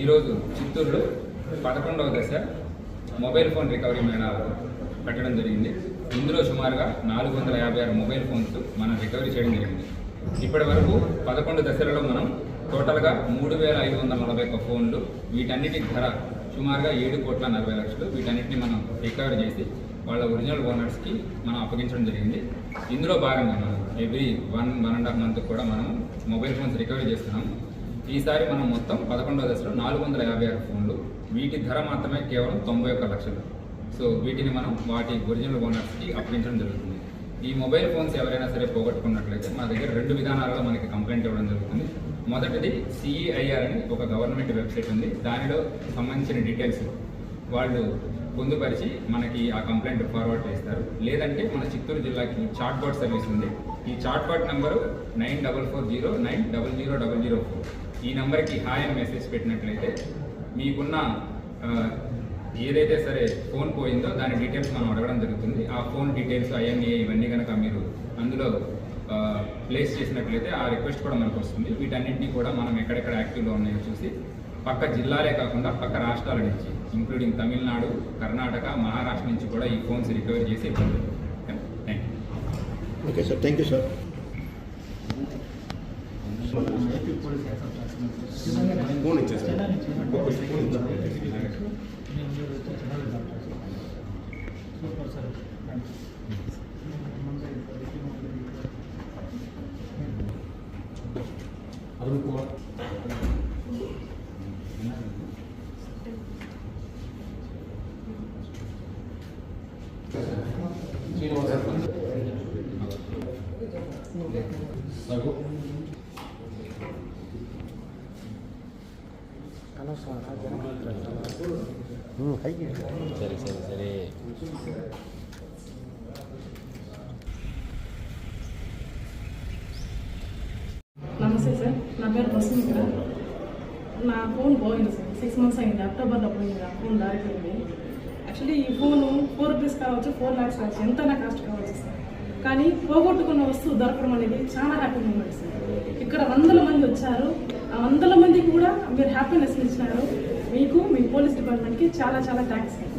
ఈరోజు చిత్తూరులో పదకొండవ దశ మొబైల్ ఫోన్ రికవరీ మేళా పెట్టడం జరిగింది. ఇందులో సుమారుగా నాలుగు వందల యాభై ఆరు మొబైల్ ఫోన్స్ మనం రికవరీ చేయడం జరిగింది. ఇప్పటి వరకు పదకొండు దశలలో మనం టోటల్గా మూడు వేల ఐదు వందల నలభై ఒక్క ఫోన్లు వీటన్నిటి ధర సుమారుగా ఏడు కోట్ల నలభై లక్షలు వీటన్నిటిని మనం రికవరీ చేసి వాళ్ళ ఒరిజినల్ ఓనర్స్కి మనం అప్పగించడం జరిగింది. ఇందులో భాగంగా మనం every one one and half month కూడా మనం మొబైల్ ఫోన్స్ రికవరీ చేస్తున్నాం ఈసారి మనం మొత్తం పదకొండవ దశలో నాలుగు వందల యాభై ఆరు ఫోన్లు. వీటి ధర మాత్రమే కేవలం తొంభై ఒక్క లక్షలు. సో వీటిని మనం వాటి ఒరిజినల్ ఓనర్స్కి అప్పగించడం జరుగుతుంది. ఈ మొబైల్ ఫోన్స్ ఎవరైనా సరే పోగొట్టుకున్నట్లయితే మా దగ్గర రెండు విధానాలలో మనకి కంప్లైంట్ ఇవ్వడం జరుగుతుంది. మొదటిది సిఈఐఆర్ అని ఒక గవర్నమెంట్ వెబ్సైట్ ఉంది. దానిలో సంబంధించిన డీటెయిల్స్ వాళ్ళు పొందుపరిచి మనకి ఆ కంప్లైంట్ ఫార్వర్డ్ చేస్తారు. లేదంటే మన చిత్తూరు జిల్లాకి చాట్ బాట్ సర్వీస్ ఉంది. ఈ chat bot number nine double four zero nine double zero double zero four. ఈ నెంబర్కి హాయ్ అని మెసేజ్ పెట్టినట్లయితే మీకున్న ఏదైతే సరే ఫోన్ పోయిందో దాని డీటెయిల్స్ మనం అడగడం జరుగుతుంది. ఆ ఫోన్ డీటెయిల్స్ ఐఎన్ఏ ఇవన్నీ కనుక మీరు అందులో ప్లేస్ చేసినట్లయితే ఆ రిక్వెస్ట్ కూడా మనకు వస్తుంది. వీటన్నింటినీ కూడా మనం ఎక్కడెక్కడ యాక్టివ్లో ఉన్నాయో చూసి పక్క జిల్లాలే కాకుండా పక్క రాష్ట్రాల నుంచి ఇంక్లూడింగ్ తమిళనాడు కర్ణాటక మహారాష్ట్ర నుంచి కూడా ఈ ఫోన్స్ రికవరీ చేసి ఇవ్వండి thank you okay sir thank you sir phone Arun Kumar. Raghu సరే సరే సరే నమస్తే సార్ నా పేరు వసుమిత్ర నా ఫోన్ పోయింది సార్ సిక్స్ మంత్స్ అయింది. అక్టోబర్లో పోయింది. నా ఫోన్ దారిపోయింది యాక్చువల్లీ ఈ ఫోను ఫోర్ రూపీస్ కావచ్చు ఫోర్ ల్యాక్స్ కావచ్చు ఎంత నా కాస్ట్ కావచ్చు సార్. కానీ పోగొట్టుకున్న వస్తువు దొరకడం అనేది చాలా హ్యాపీ మూమెంట్ సార్. ఇక్కడ వందల మంది వచ్చారు. ఆ వందల మంది కూడా మీరు హ్యాపీనెస్ ఇచ్చినారు. మీకు మీ పోలీస్ డిపార్ట్మెంట్కి చాలా చాలా థ్యాంక్స్ సార్.